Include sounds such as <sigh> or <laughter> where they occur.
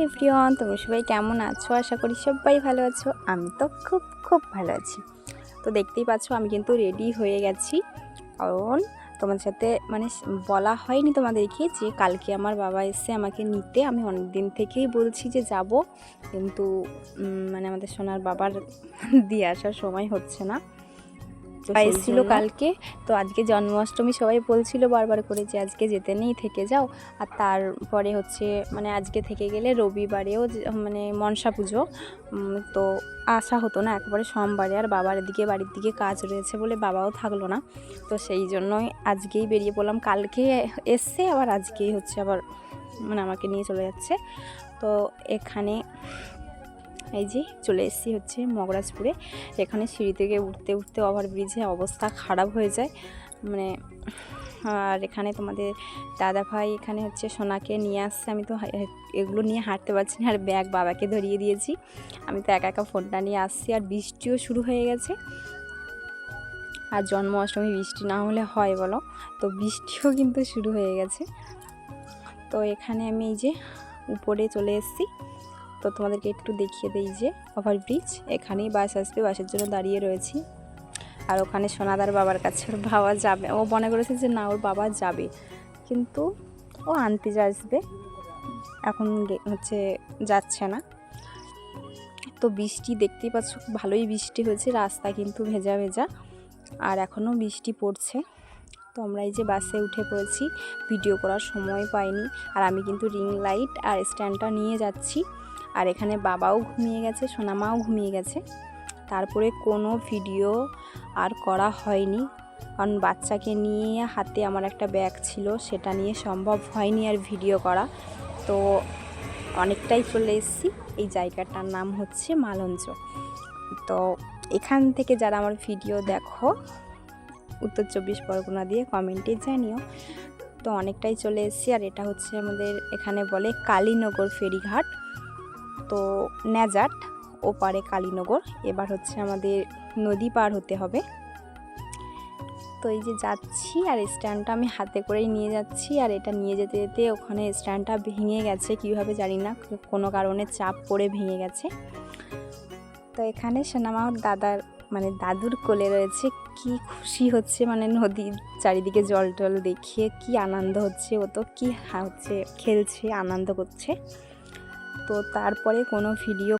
Everyone, তোমরা সবাই কেমন আছো? আশা করি সবাই ভালো আছো। আমি তো খুব খুব ভালো আছি। তো দেখতেই পাচ্ছ, আমি কিন্তু রেডি হয়ে গেছি। কারণ তোমার সাথে মানে বলা হয়নি তোমাদেরকে যে কালকে আমার বাবা এসে আমাকে নিতে। আমি অনেক দিন থেকেই বলছি যে যাব। কিন্তু মানে আমাদের সোনার বাবার <laughs> দিয়ে আসার সময় হচ্ছে না। এসেছিল জন্য- কালকে। তো আজকে জন্মাষ্টমী সবাই বলছিল বারবার করে যে আজকে যেতে নেই থেকে যাও। আর তারপরে হচ্ছে মানে আজকে থেকে গেলে রবিবারেও মানে মনসা পুজো। তো আসা হতো না একবারে সোমবারে। আর বাবার দিকে বাড়ির দিকে কাজ রয়েছে বলে বাবাও থাকল না। তো সেই জন্যই আজকেই বেরিয়ে পড়লাম। কালকে এসছে আবার আজকেই হচ্ছে আবার মানে আমাকে নিয়ে চলে যাচ্ছে। তো এখানে এই যে চলে এসেছি হচ্ছে মগরাজপুরে। এখানে সিঁড়ি থেকে উঠতে উঠতে ওভারব্রিজে অবস্থা খারাপ হয়ে যায়। মানে আর এখানে তোমাদের দাদা ভাই এখানে হচ্ছে সোনাকে নিয়ে আসছে। আমি তো এগুলো নিয়ে হাঁটতে পারছি না। আর ব্যাগ বাবাকে ধরিয়ে দিয়েছি। আমি তো একা একা ফোনটা নিয়ে আসছি। আর বৃষ্টিও শুরু হয়ে গেছে। আর জন্মাষ্টমী বৃষ্টি না হলে হয় বলো? তো বৃষ্টিও কিন্তু শুরু হয়ে গেছে। তো এখানে আমি এই যে উপরে চলে এসেছি। তো তোমাদেরকে একটু দেখিয়ে দিই যে ওভারব্রিজ, এখানেই বাস আসবে, বাসের জন্য দাঁড়িয়ে রয়েছি। আর ওখানে সোনাদার বাবার কাছে ওর বাবা যাবে। ও মনে করেছে যে না, ওর বাবা যাবে। কিন্তু ও আনতে আসবে, এখন হচ্ছে যাচ্ছে না। তো বৃষ্টি দেখতেই পাচ্ছ ভালোই বৃষ্টি হয়েছে, রাস্তা কিন্তু ভেজা ভেজা। আর এখনও বৃষ্টি পড়ছে। তো আমরা এই যে বাসে উঠে পড়েছি, ভিডিও করার সময় পাইনি। আর আমি কিন্তু রিং লাইট আর স্ট্যান্ডটা নিয়ে যাচ্ছি। আর এখানে বাবাও ঘুমিয়ে গেছে, সোনামাও ঘুমিয়ে গেছে। তারপরে কোনো ভিডিও আর করা হয়নি। কারণ বাচ্চাকে নিয়ে হাতে আমার একটা ব্যাগ ছিল, সেটা নিয়ে সম্ভব হয়নি আর ভিডিও করা। তো অনেকটাই চলে এসেছি। এই জায়গাটার নাম হচ্ছে মালঞ্চ। তো এখান থেকে যারা আমার ভিডিও দেখো, উত্তর চব্বিশ পরগনা দিয়ে কমেন্টে জানিও। তো অনেকটাই চলে এসেছি। আর এটা হচ্ছে আমাদের এখানে বলে কালীনগর ফেরিঘাট। তো ন্যাজাট ওপারে কালীনগর, এবার হচ্ছে আমাদের নদী পার হতে হবে। তো এই যে যাচ্ছি আর স্ট্যান্ডটা আমি হাতে করেই নিয়ে যাচ্ছি আর এটা নিয়ে যেতে যেতে ওখানে স্ট্যান্ডটা ভেঙে গেছে, কীভাবে জানি না, কোনো কারণে চাপ পড়ে ভেঙে গেছে। তো এখানে সোনামার দাদার মানে দাদুর কোলে রয়েছে, কি খুশি হচ্ছে মানে নদীর চারিদিকে জল টল দেখিয়ে, কি আনন্দ হচ্ছে ও তো, কী হচ্ছে, খেলছে, আনন্দ করছে। তো তারপরে কোনো ভিডিও